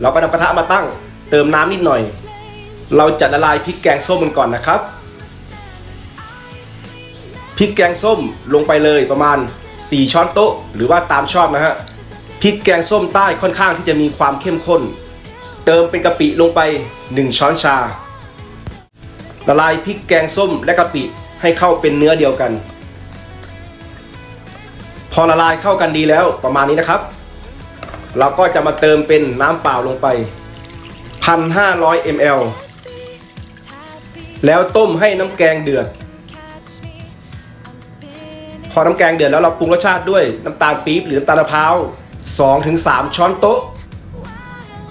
เราก็นำกระทะมาตั้ง เติมน้ำนิดหน่อย เราจะละลายพริกแกงส้มกันก่อนนะครับพริกแกงส้มลงไปเลยประมาณ 4 ช้อนโต๊ะ หรือว่าตามชอบนะฮะพริกแกงส้มใต้ค่อนข้างที่จะมีความเข้มข้น เติมเป็นกะปิลงไป 1 ช้อนชา ละลายพริกแกงส้มและกะปิให้เข้าเป็นเนื้อเดียวกัน พอละลายเข้ากันดีแล้วประมาณนี้นะครับ เราก็จะมาเติมเป็นน้ำเปล่าลงไป 1,500 ml แล้วต้มให้น้ำแกงเดือด พอน้ำแกงเดือดแล้วเราปรุงรสชาติด้วยน้ำตาลปี๊บหรือน้ำตาลมะพร้าว2-3 ช้อนโต๊ะ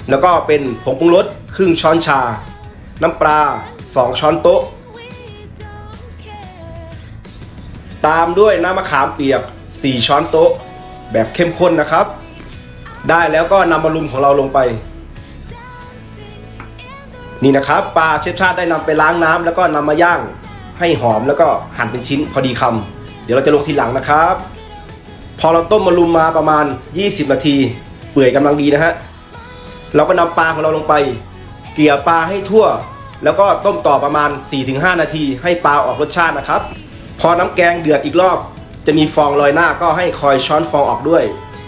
แล้วก็เป็นผงปรุงรสครึ่งช้อนชา น้ำปลา 2 ช้อนโต๊ะ ตามด้วยน้ำมะขามเปียก 4 ช้อนโต๊ะ แบบเข้มข้นนะครับ ได้แล้วก็นำมารุมของเราลงไป นี่นะครับปลาเชฟชาติได้นำไปล้างน้ำแล้วก็นำมาย่างให้หอมแล้วก็หั่นเป็นชิ้นพอดีคำเดี๋ยวเราจะลงทีหลังนะครับ พอเราต้มมารุมมาประมาณ 20 นาที เปื่อยกำลังดีนะฮะเราก็นำปลาของเราลงไป เกลี่ยปลาให้ทั่ว แล้วก็ต้มต่อประมาณ 4-5 นาที ให้ปลาออกรสชาตินะครับ พอน้ำแกงเดือดอีกรอบ จะมีฟองลอยหน้าก็ให้คอยช้อนฟองออกด้วย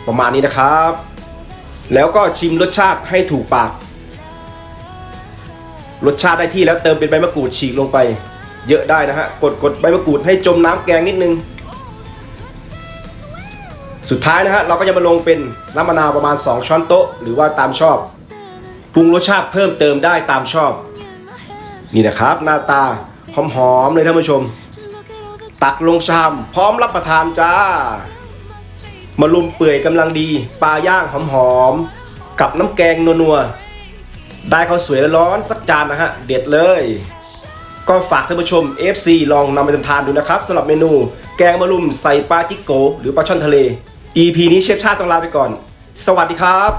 ประมาณนี้นะครับ แล้วก็ชิมรสชาติให้ถูกปาก รสชาติได้ที่แล้วเติมเป็นใบมะกรูดฉีกลงไป เยอะได้นะฮะ กดกดใบมะกรูดให้จมน้ำแกงนิดนึง สุดท้ายนะฮะเราก็จะมาลงเป็นน้ำมะนาวประมาณ 2 ช้อนโต๊ะ หรือว่าตามชอบปรุงรสชาติเพิ่มเติมได้ตามชอบ นี่นะครับ หน้าตาหอมๆเลยท่านผู้ชม ตักลงชาม พร้อมรับประทานจ้า มารุมเปื่อยกำลังดี ปลาย่างหอมๆ กับน้ำแกงนัวๆ ได้ข้าวสวยร้อนสักจานนะฮะ เด็ดเลย ก็ฝากท่านผู้ชม FC ลองนำไปทำทานดูนะครับสำหรับเมนูแกงมะรุมใส่ปลาจิกโก หรือปลาช่อนทะเล EP นี้เชฟชาติต้องลาไปก่อน สวัสดีครับ